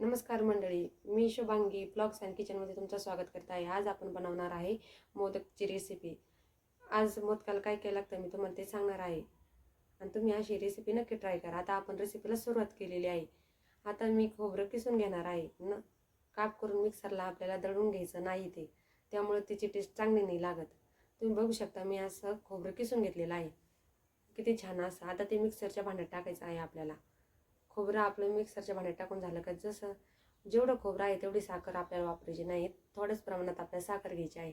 नमस्कार मंडळी मी Shubhangi blogs and किचनमध्ये तुमचं स्वागत करत आहे. आज आपण बनवणार आहे मोदकची रेसिपी आज मोदकाला काय काय लागतं मी तुम्हाला ते सांगणार आहे. आणि तुम्ही अशी रेसिपी नक्की ट्राय करा. आता आपण रेसिपीला सुरुवात केलेली आहे. आता मी खोबरं किसून घेणार आहे. न काप करून मिक्सरला आपल्याला दळून घ्यायचं नाही ते. त्यामुळे त्याची टेस्ट चांगली नाही लागत. तुम्ही बघू शकता मी असं खोबरं किसून घेतलेलं आहे. किती छान असं. आता ते मिक्सरच्या भांड्यात टाकायचं आहे आपल्याला. खोबरं आपलं मिक्सरच्या भांड्यात टाकून झालं का जसं जेवढं खोबरं आहे तेवढी साखर आपल्याला वापरायची नाही. थोड्याच प्रमाणात आपल्याला साखर घ्यायची आहे.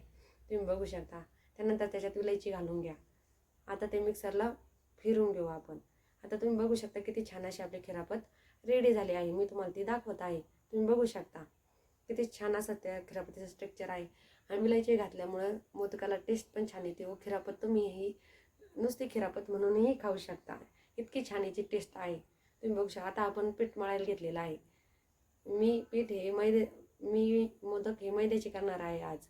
तुम्ही बघू शकता. त्यानंतर त्याच्यात विलायची घालून घ्या. आता ते मिक्सरला फिरून घेऊ आपण. आता तुम्ही बघू शकता किती छान अशी आपली खिरापत रेडी झाली आहे. मी तुम्हाला ती दाखवत आहे. तुम्ही बघू शकता. किती छान असं त्या खिरापतीचं स्ट्रक्चर आहे. आणि विलायची घातल्यामुळं मोदकाला टेस्ट पण छान येते. व खिरापत तुम्ही ही नुसती खिरापत म्हणूनही खाऊ शकता. इतकी छान याची टेस्ट आहे. तुम्ही बघू शकता. आता आपण पीठ मळायला घेतलेलं आहे. मी पीठ हे मैदे मी मोदक हे मैद्याचे करणार आहे आज.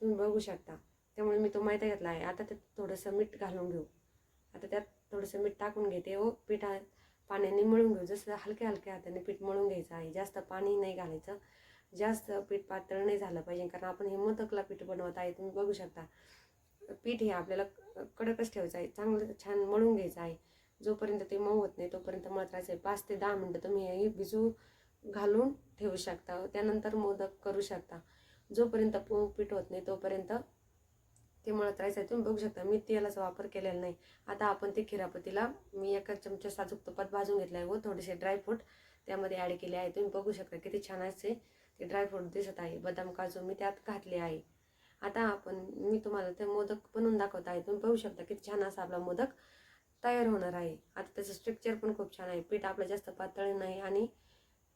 तुम्ही बघू शकता. त्यामुळे मी तो मैदा घेतला आहे. आता त्यात थोडंसं मीठ घालून घेऊ. आता त्यात थोडंसं मीठ टाकून घेते व पीठ पाण्याने मळून घेऊ. जसं हलक्या हलक्या हाताने पीठ मळून घ्यायचं आहे. जास्त पाणी नाही घालायचं. जास्त पीठ पातळ नाही झालं पाहिजे. कारण आपण हे मोदकला पीठ बनवत आहे. तुम्ही बघू शकता. पीठ हे आपल्याला कडकच ठेवायचं आहे. चांगलं छान मळून घ्यायचं आहे. जोपर्यंत ते मऊ होत नाही तोपर्यंत मळत राहायचं आहे पाच ते दहा मिनटं तुम्ही हे भिजू घालून ठेवू शकता. त्यानंतर मोदक करू शकता. जोपर्यंत पो- पीठ होत नाही तोपर्यंत ते मळत राहायचं आहे तुम्ही बघू शकता मी तेलाचा वापर केलेला नाही. आता आपण ते खिरापतीला मी एका चमचा साजूक तुपात भाजून घेतला आहे व थोडेसे ड्रायफ्रूट त्यामध्ये ॲड केले आहे. तुम्ही बघू शकता किती छान असे ते ड्रायफ्रूट दिसत आहे. बदाम काजू मी त्यात घातले आहे. आता आपण मी तुम्हाला ते मोदक बनवून दाखवत आहे. तुम्ही बघू शकता किती छान असा आपला मोदक तयार होणार आहे. आता त्याचं स्ट्रक्चर पण खूप छान आहे. पीठ आपलं जास्त पातळ नाही आणि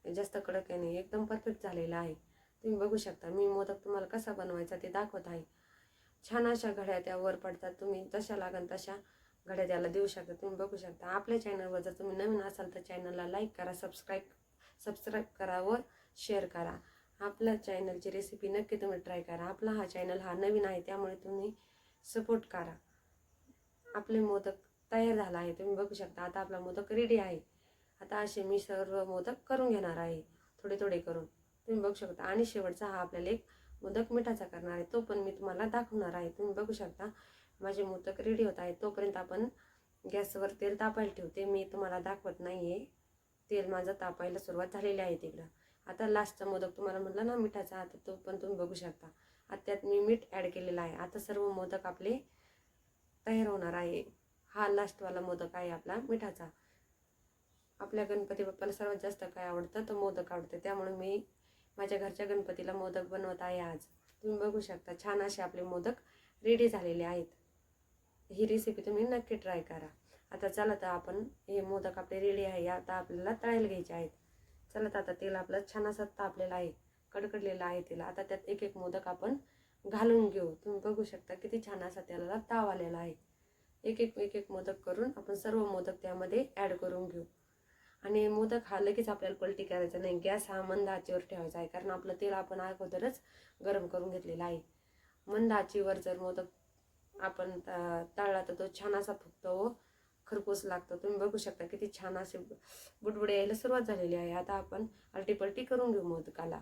जास्त कडक आहे नाही. एकदम परफेक्ट झालेलं आहे. तुम्ही बघू शकता. मी मोदक तुम्हाला कसा बनवायचा ते दाखवत आहे. छान अशा घड्या त्या वर पडतात. तुम्ही जशा लागन तशा घड्या त्याला देऊ शकता. तुम्ही बघू शकता. आपल्या चॅनलवर जर तुम्ही नवीन असाल तर चॅनलला लाईक करा सबस्क्राईब सबस्क्राईब करा व शेअर करा. आपल्या चॅनलची रेसिपी नक्की तुम्ही ट्राय करा. आपला हा चॅनल हा नवीन आहे त्यामुळे तुम्ही सपोर्ट करा. आपले मोदक तयार झाला आहे. तुम्ही बघू शकता आता आपला मोदक रेडी आहे. आता असे मी सर्व मोदक करून घेणार आहे थोडे थोडे करून. तुम्ही बघू शकता आणि शेवटचा हा आपल्याला एक मोदक मिठाचा करणार आहे. तो पण मी तुम्हाला दाखवणार आहे. तुम्ही बघू शकता माझे मोदक रेडी होत आहे तोपर्यंत आपण गॅसवर तेल तापायला ठेवते मी तुम्हाला दाखवत नाही आहे तेल माझं तापायला सुरुवात झालेली आहे तिकडं. आता लास्टचा मोदक तुम्हाला म्हटलं ना मिठाचा आता तो पण तुम्ही बघू शकता. आता त्यात मी मीठ ॲड केलेलं आहे. आता सर्व मोदक आपले तयार होणार आहे. हा लास्टवाला मोदक आहे आपला मिठाचा. आपल्या गणपती बाप्पाला सर्वात जास्त काय आवडतं? तर मोदक आवडतं. त्यामुळे मी माझ्या घरच्या गणपतीला मोदक बनवत आहे आज. तुम्ही बघू शकता छान असे आपले मोदक रेडी झालेले आहेत. ही रेसिपी तुम्ही नक्की ट्राय करा. आता चला तर आपण हे मोदक आपले रेडी आहे आता आपल्याला तळायला घ्यायचे आहेत. चला तर आता तेल आपलं छान असं तापलेलं आहे कडकडलेलं आहे तेल. आता त्यात एक एक मोदक आपण घालून घेऊ. तुम्ही बघू शकता किती छान असा त्याला ताव आलेला आहे. एक एक एक एक मोदक करून आपण सर्व मोदक त्यामध्ये ॲड करून घेऊ. आणि मोदक हा लगेच आपल्याला पलटी करायचा नाही. गॅस हा मंद आचीवर ठेवायचा आहे. कारण आपलं तेल आपण अगोदरच गरम करून घेतलेलं आहे. मंद आचीवर जर मोदक आपण तळला तर तो छान असा फुगतो व खरपूस लागतो. तुम्ही बघू शकता किती छान असे बुडबुडे यायला सुरुवात झालेली आहे. आता आपण अल्टीपलटी करून घेऊ मोदकाला.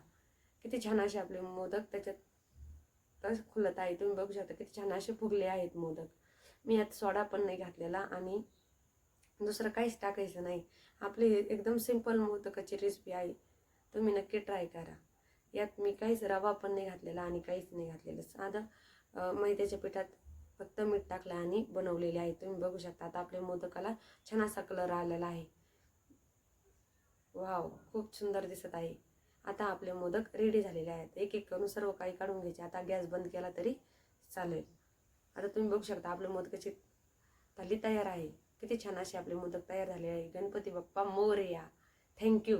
किती छान असे आपले मोदक त्याच्यात खुलत आहे. तुम्ही बघू शकता किती छान असे फुगले आहेत मोदक. मी यात सोडा पण नाही घातलेला आणि दुसरं काहीच टाकायचं नाही. आपली एकदम सिंपल मोदकाची रेसिपी आहे. तुम्ही नक्की ट्राय करा. यात मी काहीच रवा पण नाही घातलेला आणि काहीच नाही घातलेलं. साधं मैद्याच्या पिठात फक्त मीठ टाकलं आणि बनवलेले आहे. तुम्ही बघू शकता आता आपल्या मोदकाला छान असा कलर आलेला आहे. वाव खूप सुंदर दिसत आहे. आता आपले मोदक रेडी झालेले आहेत. एक एक करून सर्व काही काढून घ्यायचे. आता गॅस बंद केला तरी चालेल. आता तुम्ही बघू शकता आपलं मोदकाची थाली तयार आहे. किती छान असे आपले मोदक तयार झाले आहे. गणपती बाप्पा मोरया. थँक्यू